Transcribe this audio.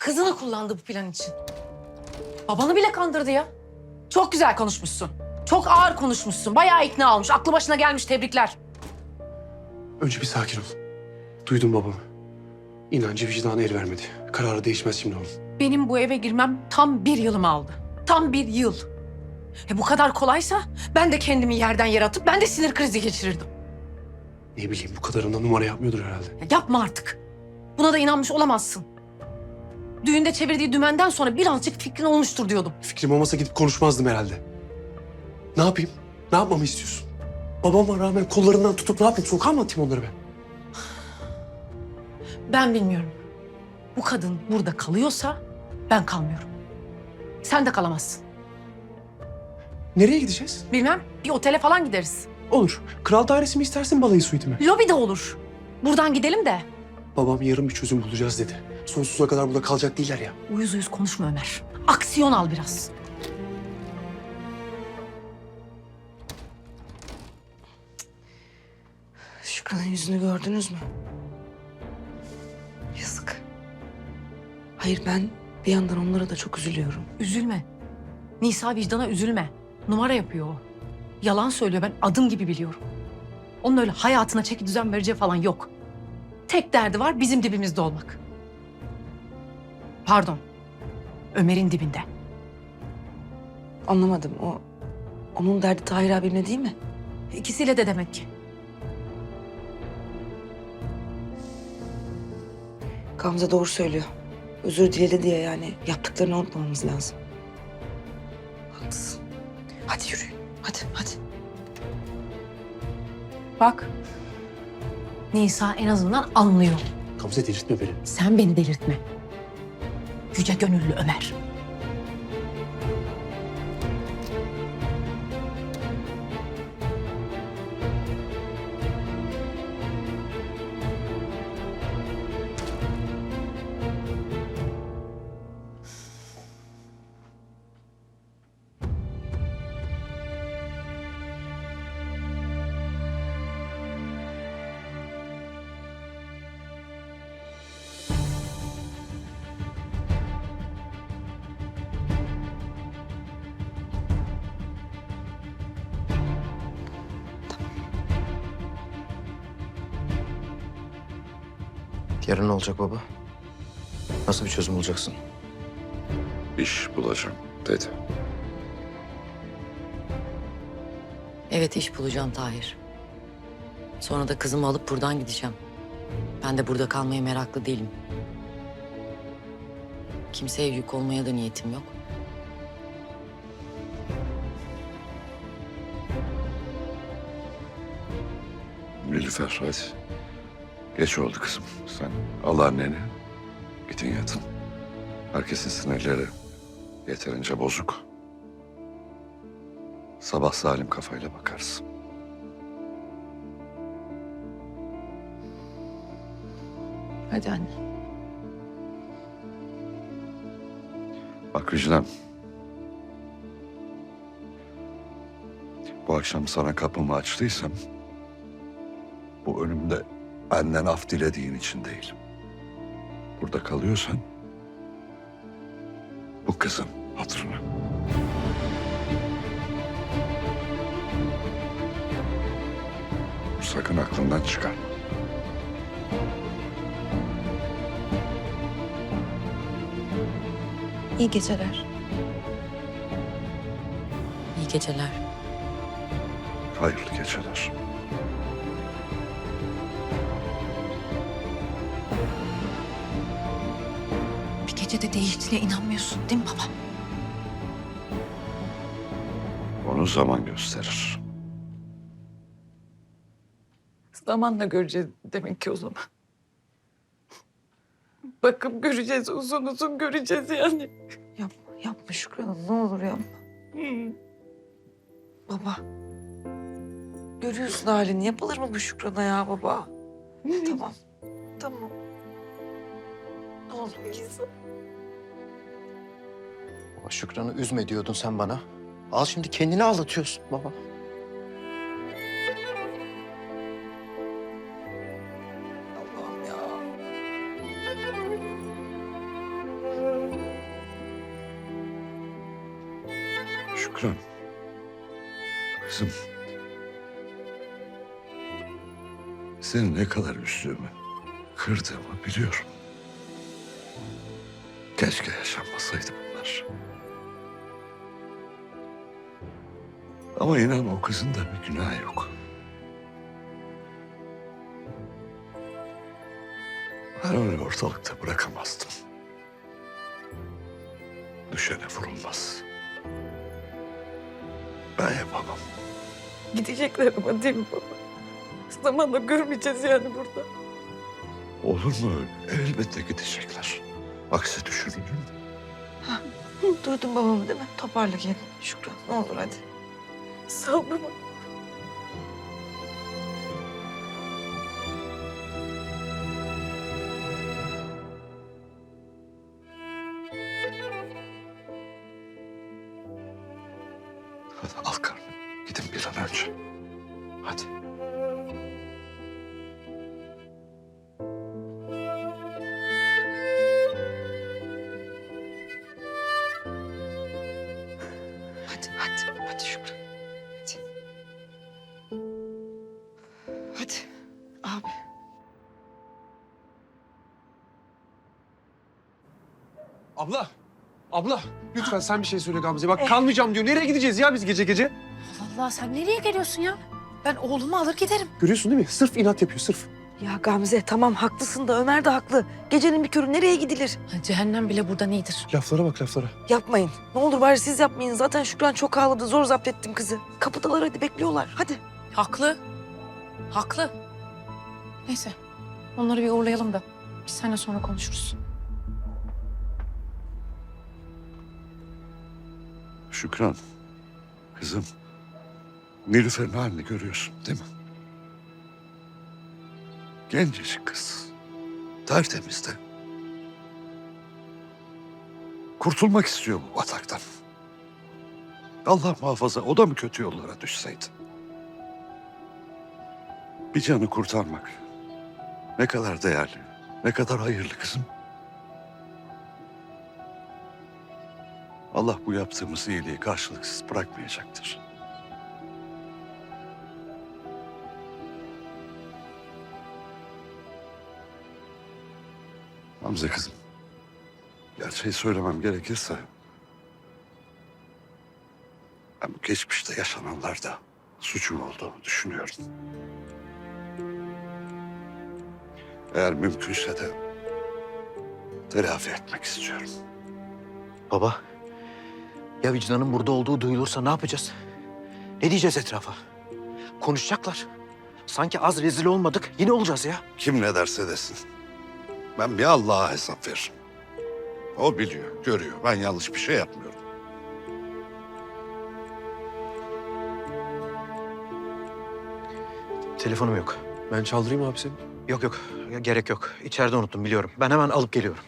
Kızını kullandı bu plan için. Babanı bile kandırdı ya. Çok güzel konuşmuşsun. Çok ağır konuşmuşsun. Bayağı ikna olmuş. Aklı başına gelmiş. Tebrikler. Önce bir sakin ol. Duydum babamı. İnancı vicdanı el vermedi. Kararı değişmez şimdi onun. Benim bu eve girmem tam bir yılımı aldı. Tam bir yıl. E bu kadar kolaysa ben de kendimi yerden yere atıp ben de sinir krizi geçirirdim. Ne bileyim bu kadarında numara yapmıyordur herhalde. Ya yapma artık. Buna da inanmış olamazsın. Düğünde çevirdiği dümenden sonra birazcık fikrin olmuştur diyordum. Fikrim olmasa gidip konuşmazdım herhalde. Ne yapayım? Ne yapmamı istiyorsun? Babama rağmen kollarından tutup ne yapayım? Sokağa mı atayım onları ben? Ben bilmiyorum. Bu kadın burada kalıyorsa ben kalmıyorum. Sen de kalamazsın. Nereye gideceğiz? Bilmem bir otele falan gideriz. Olur. Kral dairesi mi istersin balayı suiti mi? Lobi de olur. Buradan gidelim de. Babam yarın bir çözüm bulacağız dedi. Sonsuza kadar burada kalacak değiller ya. Uyuz uyuz konuşma Ömer. Aksiyon al biraz. Şükran'ın yüzünü gördünüz mü? Yazık. Hayır ben bir yandan onlara da çok üzülüyorum. Üzülme. Nisa vicdana üzülme. Numara yapıyor o. Yalan söylüyor ben adım gibi biliyorum. Onun öyle hayatına çeki düzen vereceği falan yok. Tek derdi var bizim dibimizde olmak. Pardon. Ömer'in dibinde. Anlamadım o onun derdi Tahir abimle değil mi? İkisiyle de demek ki. Gamze doğru söylüyor. Özür diledi diye yani yaptıklarını unutmamamız lazım. Haklısın. Hadi yürüyün. Hadi hadi. Bak. Nisa en azından anlıyor. Gamze delirtme beni. Sen beni delirtme. Yüce gönüllü Ömer. Yarın ne olacak baba? Nasıl bir çözüm bulacaksın? İş bulacağım dedi. Evet iş bulacağım Tahir. Sonra da kızımı alıp buradan gideceğim. Ben de burada kalmaya meraklı değilim. Kimseye yük olmaya da niyetim yok. Nilüfer hadi. Geç oldu kızım. Sen al anneni. Gidin yatın. Herkesin sinirleri yeterince bozuk. Sabah salim kafayla bakarız. Hadi anne. Bak Vicdan. Bu akşam sana kapımı açtıysam... ...bu önümde benden af dilediğin için değilim. Burada kalıyorsan... ...bu kızın hatırına. Sakın aklından çıkar. İyi geceler. İyi geceler. Hayırlı geceler. Bir gecede değiştiğine inanmıyorsun değil mi baba? Onu zaman gösterir. Zamanla göreceğiz demek ki o zaman. Bakıp göreceğiz, uzun uzun göreceğiz yani. Yapma yapma Şükran Hanım ne olur yapma. Baba. Görüyorsun halini. Yapılır mı bu Şükran'a ya baba? tamam. Tamam oğlum gizli. Baba Şükran'ı üzme diyordun sen bana. Al şimdi kendini ağlatıyorsun baba. Allah'ım ya. Şükran. Kızım. Seni ne kadar üzdüğümü, kırdığımı biliyorum. Keşke yaşanmasaydı bunlar. Ama inan o kızın da bir günahı yok. Ben öyle ortalıkta bırakamazdım. Düşene vurulmaz. Ben yapamam. Gidecekler ama değil mi baba? Zamanla görmeyeceğiz yani burada. Olur mu öyle? Elbette gidecekler. Aksi düşünülür mü? Duydun babamı değil mi? Toparla kendini Şükran. Ne olur hadi. Sağ ol baba. Hadi al karnını. Gidin bir an önce. Hadi Abla. Abla. Lütfen sen bir şey söyle Gamze'ye. Bak kalmayacağım diyor. Nereye gideceğiz ya biz gece gece? Allah sen nereye geliyorsun ya? Ben oğlumu alır giderim. Görüyorsun değil mi? Sırf inat yapıyor sırf. Ya Gamze tamam haklısın da Ömer de haklı. Gecenin bir körü nereye gidilir? Cehennem bile buradan iyidir. Laflara bak laflara. Yapmayın. Ne olur bari siz yapmayın. Zaten Şükran çok ağladı. Zor zapt ettim kızı. Kapıdalar hadi bekliyorlar. Hadi. Haklı. Haklı. Neyse. Onları bir uğurlayalım da. Biz seninle sonra konuşuruz. Şükran. Kızım. Nilüfer'in halini görüyorsun değil mi? Gencecik kız. Tertemiz. Kurtulmak istiyor bu bataktan. Allah muhafaza o da mı kötü yollara düşseydi? Bir canı kurtarmak ne kadar değerli, ne kadar hayırlı kızım. Allah bu yaptığımız iyiliği karşılıksız bırakmayacaktır. Hamza kızım. Gerçeği söylemem gerekirse... Ben bu geçmişte yaşananlarda suçum olduğunu düşünüyorum. Eğer mümkünse de telafi etmek istiyorum. Baba. Ya vicdanın burada olduğu duyulursa ne yapacağız? Ne diyeceğiz etrafa? Konuşacaklar. Sanki az rezil olmadık. Yine olacağız ya. Kim ne derse desin. Ben bir Allah'a hesap veririm. O biliyor, görüyor. Ben yanlış bir şey yapmıyorum. Telefonum yok. Ben çaldırayım abi seni. Yok yok. Gerek yok. İçeride unuttum biliyorum. Ben hemen alıp geliyorum.